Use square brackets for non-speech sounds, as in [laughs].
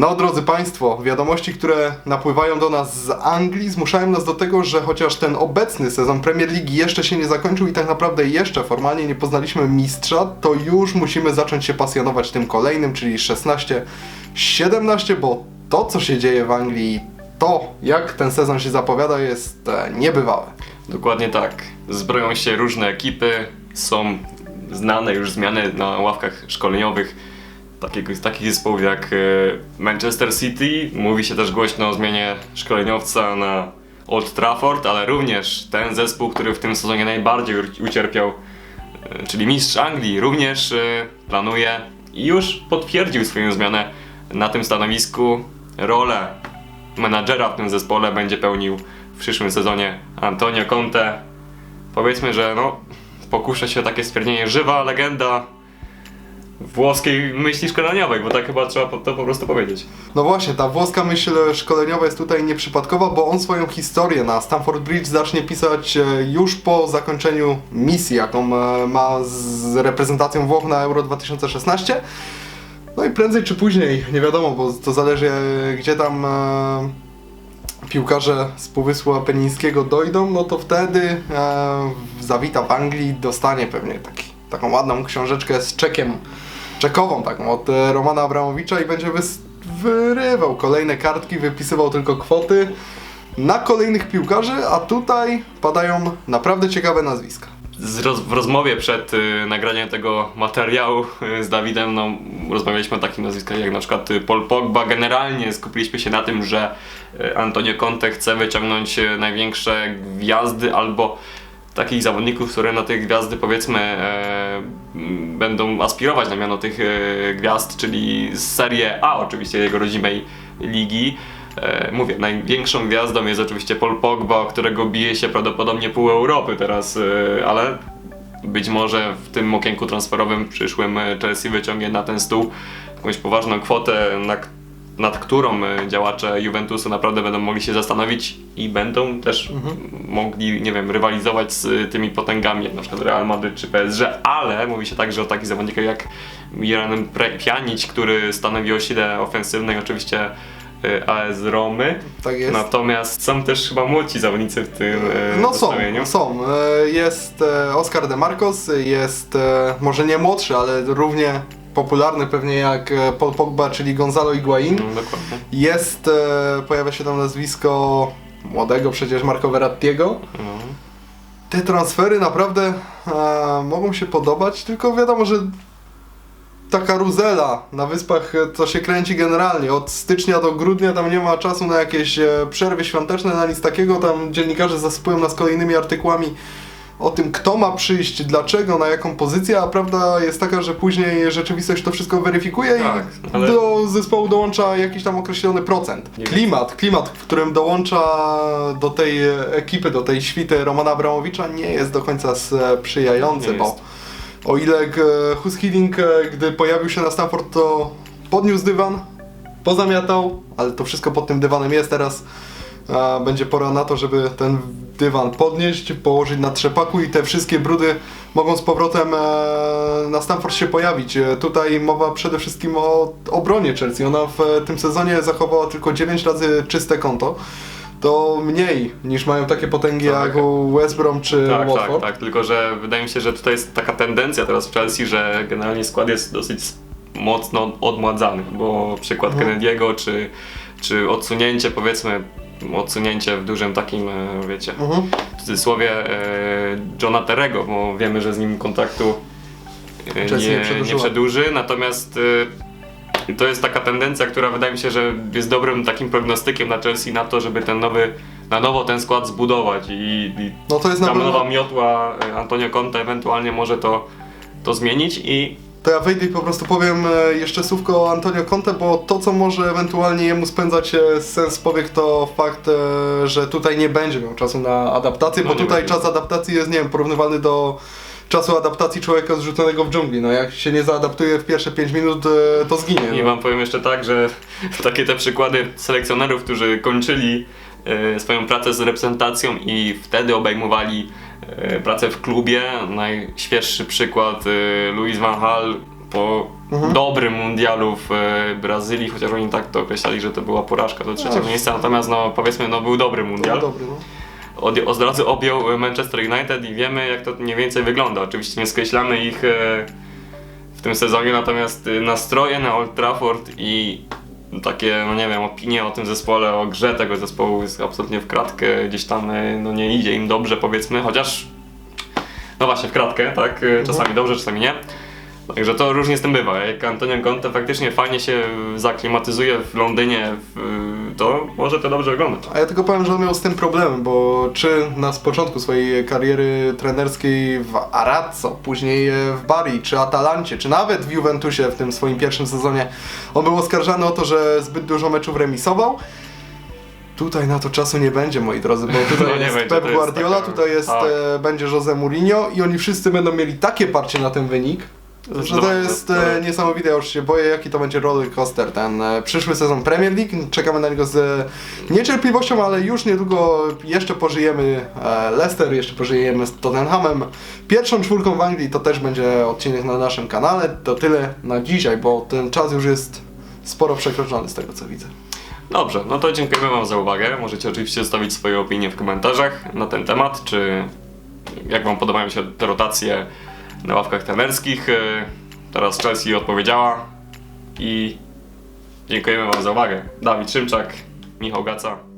No, drodzy Państwo, wiadomości, które napływają do nas z Anglii, zmuszają nas do tego, że chociaż ten obecny sezon Premier League jeszcze się nie zakończył i tak naprawdę jeszcze formalnie nie poznaliśmy mistrza, to już musimy zacząć się pasjonować tym kolejnym, czyli 16-17, bo to, co się dzieje w Anglii, to, jak ten sezon się zapowiada, jest e, niebywałe. Dokładnie tak. Zbroją się różne ekipy, są znane już zmiany na ławkach szkoleniowych takiego, takich zespołów jak e, Manchester City. Mówi się też głośno o zmianie szkoleniowca na Old Trafford, ale również ten zespół, który w tym sezonie najbardziej ucierpiał, e, czyli mistrz Anglii, również e, planuje i już potwierdził swoją zmianę na tym stanowisku. Rolę menadżera w tym zespole będzie pełnił w przyszłym sezonie Antonio Conte. Powiedzmy, że no, pokuszę się o takie stwierdzenie, żywa legenda włoskiej myśli szkoleniowej, bo tak chyba trzeba po- to po prostu powiedzieć. No właśnie, ta włoska myśl szkoleniowa jest tutaj nieprzypadkowa, bo on swoją historię na Stamford Bridge zacznie pisać e, już po zakończeniu misji, jaką e, ma z reprezentacją Włoch na Euro 2016. No i prędzej czy później, nie wiadomo, bo to zależy e, gdzie tam e, piłkarze z Półwyspu Apenińskiego dojdą, no to wtedy e, zawita w Anglii, dostanie pewnie taki, taką ładną książeczkę z czekiem, czekową taką od e, Romana Abramowicza i będzie wyrywał kolejne kartki, wypisywał tylko kwoty na kolejnych piłkarzy, a tutaj padają naprawdę ciekawe nazwiska. Roz, w rozmowie przed y, nagraniem tego materiału y, z Dawidem no, rozmawialiśmy o takich nazwiskach jak na przykład Paul Pogba. Generalnie skupiliśmy się na tym, że y, Antonio Conte chce wyciągnąć y, największe gwiazdy albo takich zawodników, które na tych gwiazdy powiedzmy będą aspirować na miano tych e, gwiazd, czyli z Serie A oczywiście jego rodzimej ligi. E, mówię, największą gwiazdą jest oczywiście Paul Pogba, którego bije się prawdopodobnie pół Europy teraz, e, ale być może w tym okienku transferowym przyszłym Chelsea wyciągnie na ten stół jakąś poważną kwotę, na, k- nad którą e, działacze Juventusu naprawdę będą mogli się zastanowić i będą też mogli, nie wiem, rywalizować z e, tymi potęgami, jak na przykład Real Madryt czy PSG, ale mówi się także o takich zawodnikach jak Pre- Pjanic, który stanowi o sile ofensywnej oczywiście e, AS Romy. Tak jest. Natomiast są też chyba młodsi zawodnicy w tym No są, są. Jest Oscar de Marcos, jest może nie młodszy, ale równie popularny pewnie jak e, Paul Pogba, czyli Gonzalo Higuain. No, dokładnie. Jest, e, pojawia się tam nazwisko młodego przecież Marco Verrattiego. No. Te transfery naprawdę e, mogą się podobać, tylko wiadomo, że ta karuzela na wyspach e, to się kręci generalnie. Od stycznia do grudnia tam nie ma czasu na jakieś e, przerwy świąteczne, na nic takiego. Tam dziennikarze zasypują nas kolejnymi artykułami o tym, kto ma przyjść, dlaczego, na jaką pozycję, a prawda jest taka, że później rzeczywistość to wszystko weryfikuje Tak, i ale- do zespołu dołącza jakiś tam określony procent. Nie Klimat, klimat, w którym dołącza do tej ekipy, do tej świty Romana Abramowicza nie jest do końca sprzyjający, Nie bo jest. o ile Hus Hiddink, e, gdy pojawił się na Stanford, to podniósł dywan, pozamiatał, ale to wszystko pod tym dywanem jest teraz. Będzie pora na to, żeby ten dywan podnieść, położyć na trzepaku i te wszystkie brudy mogą z powrotem e, na Stanford się pojawić. E, Tutaj mowa przede wszystkim o obronie Chelsea. Ona w e, tym sezonie zachowała tylko 9 razy czyste konto. To mniej niż mają takie potęgi Tak. jak u West Brom czy Tak, Watford. tak, tak. Tylko, że wydaje mi się, że tutaj jest taka tendencja teraz w Chelsea, że generalnie skład jest dosyć mocno odmładzany, bo przykład Mhm. Kennedy'ego, czy, czy odsunięcie, powiedzmy, odsunięcie w dużym takim, e, wiecie, Mhm. w cudzysłowie e, Johna Terego, bo wiemy, że z nim kontraktu e, Chelsea nie nie, nie przedłużyła. przedłuży, natomiast e, to jest taka tendencja, która wydaje mi się, że jest dobrym takim prognostykiem na Chelsea na to, żeby ten nowy, na nowo ten skład zbudować i, i No to jest na pewno... nowa miotła e, Antonio Conte ewentualnie może to, to zmienić i To ja wejdę i po prostu powiem e, jeszcze słówko o Antonio Conte, bo to co może ewentualnie jemu spędzać e, sens powiek to fakt, e, że tutaj nie będzie miał czasu na adaptację, No bo nie tutaj będzie. czas adaptacji jest, nie wiem, porównywalny do czasu adaptacji człowieka zrzuconego w dżungli. No jak się nie zaadaptuje w pierwsze 5 minut, e, to zginie. I No. wam powiem jeszcze tak, że [laughs] takie te przykłady selekcjonerów, którzy kończyli e, swoją pracę z reprezentacją i wtedy obejmowali pracę w klubie. Najświeższy przykład e, Louis van Gaal po dobrym mundialu w e, Brazylii, chociaż oni tak to określali, że to była porażka do trzeciego No. miejsca, natomiast no powiedzmy, no był dobry To mundial. dobry, no. Od, od razu objął Manchester United i wiemy jak to mniej więcej wygląda. Oczywiście nie skreślamy ich e, w tym sezonie, natomiast e, nastroje na Old Trafford i takie, no nie wiem, opinie o tym zespole, o grze tego zespołu jest absolutnie w kratkę, gdzieś tam e, no nie idzie im dobrze powiedzmy, chociaż no właśnie w kratkę, tak, e, czasami dobrze, czasami nie. Także to różnie z tym bywa. Jak Antonio Conte faktycznie fajnie się zaklimatyzuje w Londynie, to może to dobrze wyglądać. A ja tylko powiem, że on miał z tym problem, bo czy na początku swojej kariery trenerskiej w Arazzo, później w Bari, czy Atalancie, czy nawet w Juventusie w tym swoim pierwszym sezonie, on był oskarżany o to, że zbyt dużo meczów remisował. Tutaj na to czasu nie będzie, moi drodzy, bo tutaj [laughs] No jest będzie, Pep jest Guardiola, taka- tutaj jest, tak. e, będzie Jose Mourinho i oni wszyscy będą mieli takie parcie na ten wynik, że to Zdecydowanie, jest e, niesamowite, ja już się boję jaki to będzie roller coaster ten e, przyszły sezon Premier League, czekamy na niego z e, niecierpliwością, ale już niedługo jeszcze pożyjemy e, Leicester, jeszcze pożyjemy z Tottenhamem, pierwszą czwórką w Anglii to też będzie odcinek na naszym kanale, to tyle na dzisiaj, bo ten czas już jest sporo przekroczony z tego co widzę. Dobrze, no to dziękujemy Wam za uwagę. Możecie oczywiście zostawić swoje opinie w komentarzach na ten temat, czy jak Wam podobają się te rotacje na ławkach trenerskich. E, Teraz Chelsea odpowiedziała i dziękujemy Wam za uwagę. Dawid Szymczak, Michał Gaca.